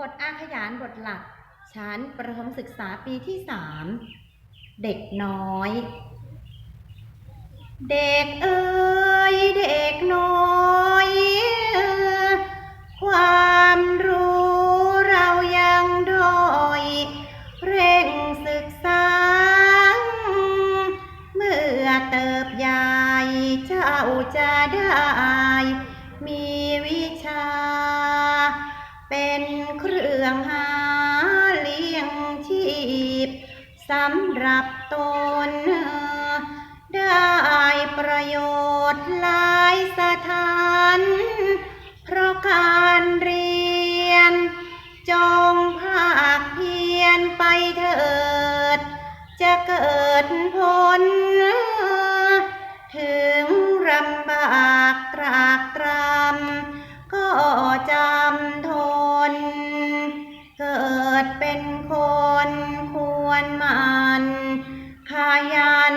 บทอาขยานบทหลัก ชั้นประถมศึกษาปีที่สามเด็กน้อย เด็กเอ้ยเด็กน้อย ความรู้เรายังด้อย เร่งศึกษา เมื่อเติบใหญ่เจ้าจะได้มีวิ รื่องหาเลี้ยงชีพสำหรับตนได้ประโยชน์หลายสถาน เพราะการเรียน จงภาคเพียรไปเถิด จะเกิดผล ถึงลำบากตรากตรำก็ ดเป็นคนควรมันขยัน